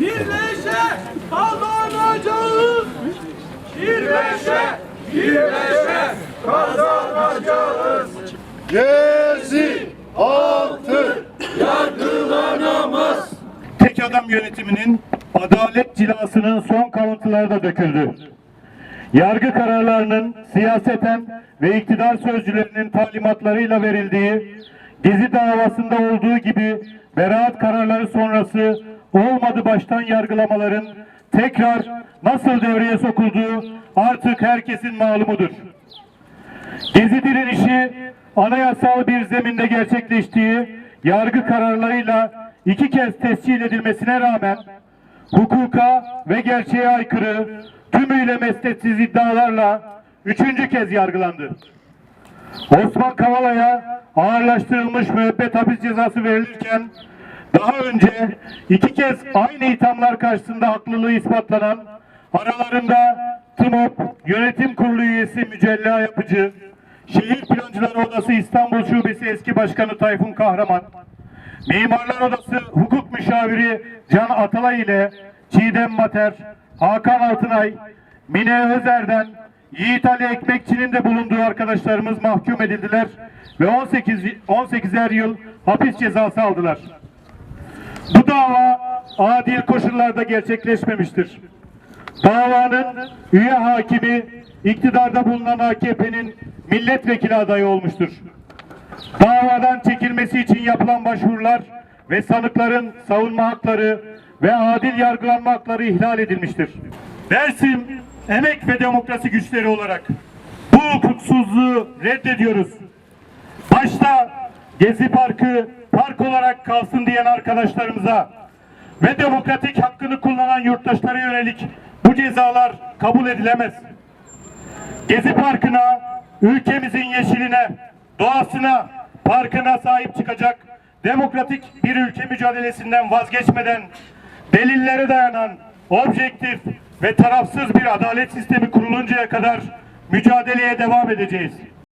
birleşe kazanacağız. Birleşe, birleşe kazanacağız. Gezi altı Yargılanamaz. Tek adam yönetiminin adalet cilasının son kalıntıları da döküldü. Yargı kararlarının siyaseten ve iktidar sözcülerinin talimatlarıyla verildiği Gezi davasında olduğu gibi beraat kararları sonrası olmadı baştan yargılamaların tekrar nasıl devreye sokulduğu artık herkesin malumudur. Gezi direnişi anayasal bir zeminde gerçekleştiği yargı kararlarıyla iki kez tescil edilmesine rağmen hukuka ve gerçeğe aykırı tümüyle mesnetsiz iddialarla üçüncü kez yargılandı. Osman Kavala'ya ağırlaştırılmış müebbet hapis cezası verilirken daha önce iki kez aynı ithamlar karşısında haklılığı ispatlanan aralarında TMOP Yönetim Kurulu üyesi Mücella Yapıcı, Şehir Plancıları Odası İstanbul Şubesi eski başkanı Tayfun Kahraman, Mimarlar Odası Hukuk Müşaviri Can Atalay ile Çiğdem Mater, Hakan Altınay, Mine Özer'den Yiğit Ali Ekmekçi'nin de bulunduğu arkadaşlarımız mahkum edildiler ve 18 18'er yıl hapis cezası aldılar. Bu dava adil koşullarda gerçekleşmemiştir. Davanın üye hakimi iktidarda bulunan AKP'nin milletvekili adayı olmuştur. Davadan çekilmesi için yapılan başvurular ve sanıkların savunma hakları ve adil yargılanma hakları ihlal edilmiştir. Dersim emek ve demokrasi güçleri olarak bu hukuksuzluğu reddediyoruz. Başta Gezi Parkı park olarak kalsın diyen arkadaşlarımıza ve demokratik hakkını kullanan yurttaşlara yönelik bu cezalar kabul edilemez. Gezi Parkı'na, ülkemizin yeşiline, doğasına, parkına sahip çıkacak demokratik bir ülke mücadelesinden vazgeçmeden delillere dayanan objektif ve tarafsız bir adalet sistemi kuruluncaya kadar mücadeleye devam edeceğiz.